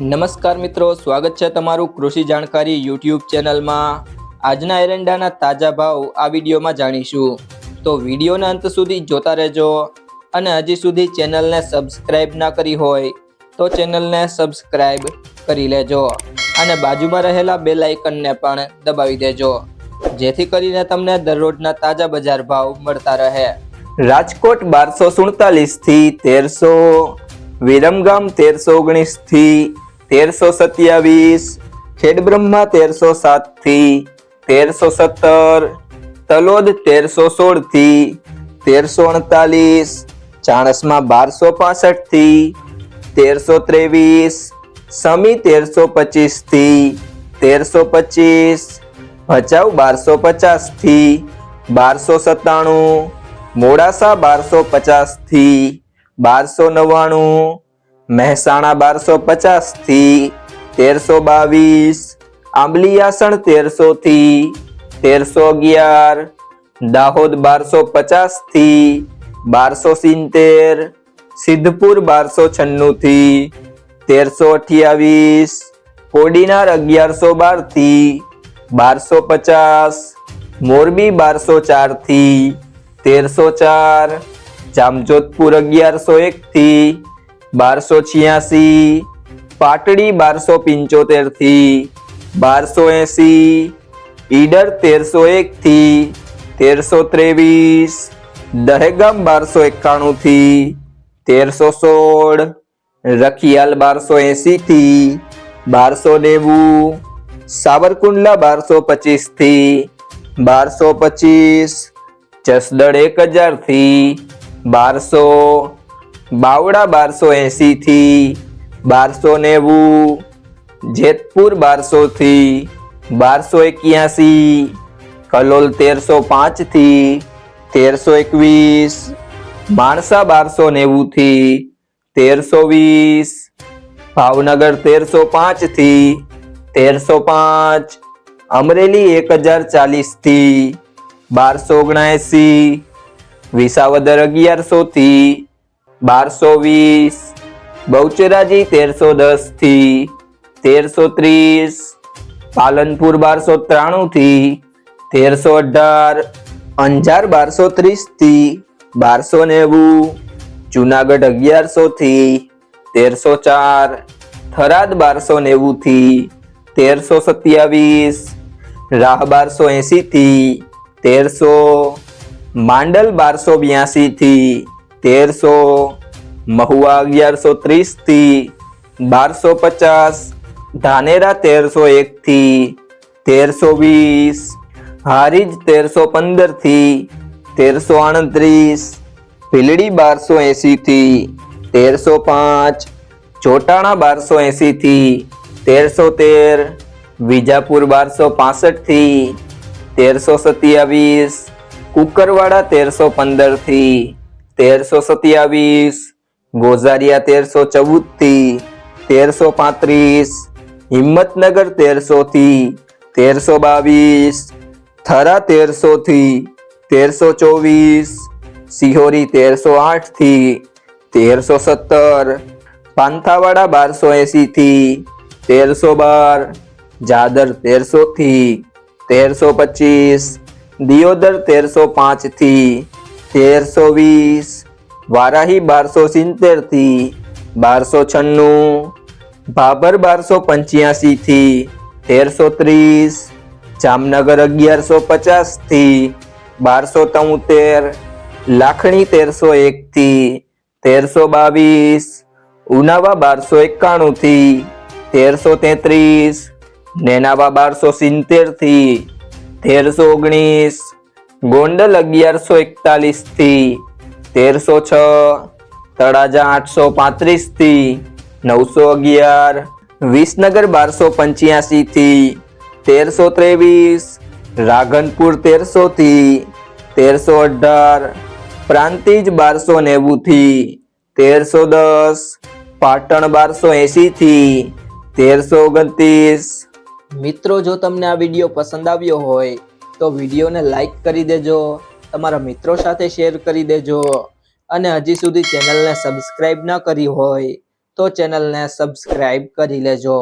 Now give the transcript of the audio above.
નમસ્કાર મિત્રો, સ્વાગત છે તમારું કૃષિ જાણકારી યુટ્યુબ ચેનલમાં. આજના એરંડાના તાજા ભાવ આ વિડીયોમાં જાણીશું. તો વિડીયોના અંત સુધી જોતા રહેજો અને હજી સુધી ચેનલને સબસ્ક્રાઇબ ના કરી હોય તો ચેનલને સબસ્ક્રાઇબ કરી લેજો અને બાજુમાં રહેલા બે લાઇકનને પણ દબાવી દેજો. જેથી કરીને તમને દરરોજના તાજા બજાર ભાવ મળતા રહે. રાજકોટ બારસો સુડતાલીસથી તેરસો, વિરમગામ તેરસો ઓગણીસથી તેરસો સત્યાવીસ ખેડબ્રહ્મા તેરસો સાતથી તેરસો સત્તર, તલોદ તેરસો સોળથી તેરસો અડતાલીસ, ચાણસમાં બારસો પાસઠથી તેરસો ત્રેવીસ, સમી તેરસો પચીસથી તેરસો પચીસ, ભચાઉ બારસો પચાસથી બારસો સત્તાણું, મોડાસા બારસો પચાસથી બારસો નવ્વાણું મહેસાણા બારસો પચાસથી તેરસો બાવીસ આંબલીયાસણ તેરસો થી તેરસો અગિયાર, દાહોદ બારસો પચાસથી બારસો સિત્તેર, સિદ્ધપુર બારસો છન્નું થી તેરસો અઠ્યાવીસ, કોડીનાર અગિયારસો બારથી બારસો પચાસ, મોરબી બારસો ચારથી તેરસો ચાર, જામજોધપુર અગિયારસો એક થી બારસો છ્યાસી, પાટડી બારસો પંચોતેરથી, બારસો એસી, ઈડર તેરસો એક થી, તેરસો ત્રેવીસ, દહેગામ બારસો એકાણું થી, તેરસો સોળ, રખિયાલ બારસો એસી થી, બારસો નેવું, સાવરકુંડલા બારસો પચીસથી, બારસો પચીસ, જસદણ એક હજારથી, બારસો બાવડા બારસો એસી થી બારસો નેવું, જેતપુર બારસો થી બારસો એક્યાસી, કલોલ તેરસો પાંચથી તેરસો એકવીસ, માણસા બારસો નેવું થી તેરસો વીસ, ભાવનગર તેરસો પાંચથી તેરસો પાંચ, અમરેલી એક હજાર ચાલીસથી બારસો ઓગણએંસી વિસાવદર અગિયારસો થી બારસો વીસ, બહુચરાજી તેરસો દસથી તેરસો ત્રીસ, પાલનપુર બારસો ત્રાણું થી તેરસો અઢાર, અંજાર બારસો ત્રીસથી બારસો નેવું, જુનાગઢ અગિયારસો થી તેરસો ચાર, થરાદ બારસો નેવું થી તેરસો સત્યાવીસ, રાહ બારસો એસી થી તેરસો, માંડલ બારસો બ્યાસી થી તેરસો, મહુવા અગિયારસો ત્રીસથી બારસો પચાસ, ધાનેરા તેરસો એકથી તેરસો વીસ, હારીજ તેરસો પંદરથી તેરસો આડત્રીસ ભીલડી બારસો એંસીથી તેરસો પાંચ, ચોટાણા બારસો એંસીથી તેરસો તેર, વિજાપુર બારસો પાસઠથી તેરસો સત્યાવીસ, કુકરવાડા તેરસો પંદરથી તેરસો સત્યાવીસ ગોઝારિયા તેરસો ચૌદથી તેરસો પાંત્રીસ હિંમતનગર તેરસો થી તેરસો બાવીસ થરા તેરસો થી તેરસો ચોવીસ સિહોરી તેરસો આઠથી તેરસો સત્તર પાંથાવાડા બારસો એસી થી તેરસો બાર જાદર તેરસો થી તેરસો પચીસ દિયોદર તેરસો પાંચથી તેરસો વીસ, વારાહી બારસો સિત્તેરથી બારસો છન્નું, ભાભર બારસો પંચ્યાસીથી તેરસો ત્રીસ, જામનગર અગિયારસો પચાસથી બારસો તોતેર, લાખણી તેરસો એકથી તેરસો બાવીસ, ઉનાવા બારસો એકાણુંથી તેરસો તેત્રીસ, નેનાવા બારસો સિત્તેરથી તેરસો ઓગણીસ ગોંડલ અગિયારસો એકતાલીસથી તેરસો છ, તળાજા આઠસો પાંત્રીસથી નવસો અગિયાર, વિસનગર બારસો પંચ્યાસી થી તેરસો ત્રેવીસ રાધનપુર તેરસો થી તેરસો અઢાર, પ્રાંતિજ બારસો નેવું થી તેરસો દસ, પાટણ બારસો એસી થી તેરસો ઓગણત્રીસ. મિત્રો, જો તમને આ વીડિયો પસંદ આવ્યો હોય તો વિડીયોને લાઈક કરી દેજો, તમારા મિત્રો સાથે શેર કરી દેજો અને હજી સુધી ચેનલને સબસ્ક્રાઈબ ન કરી હોય તો ચેનલને સબસ્ક્રાઈબ કરી લેજો.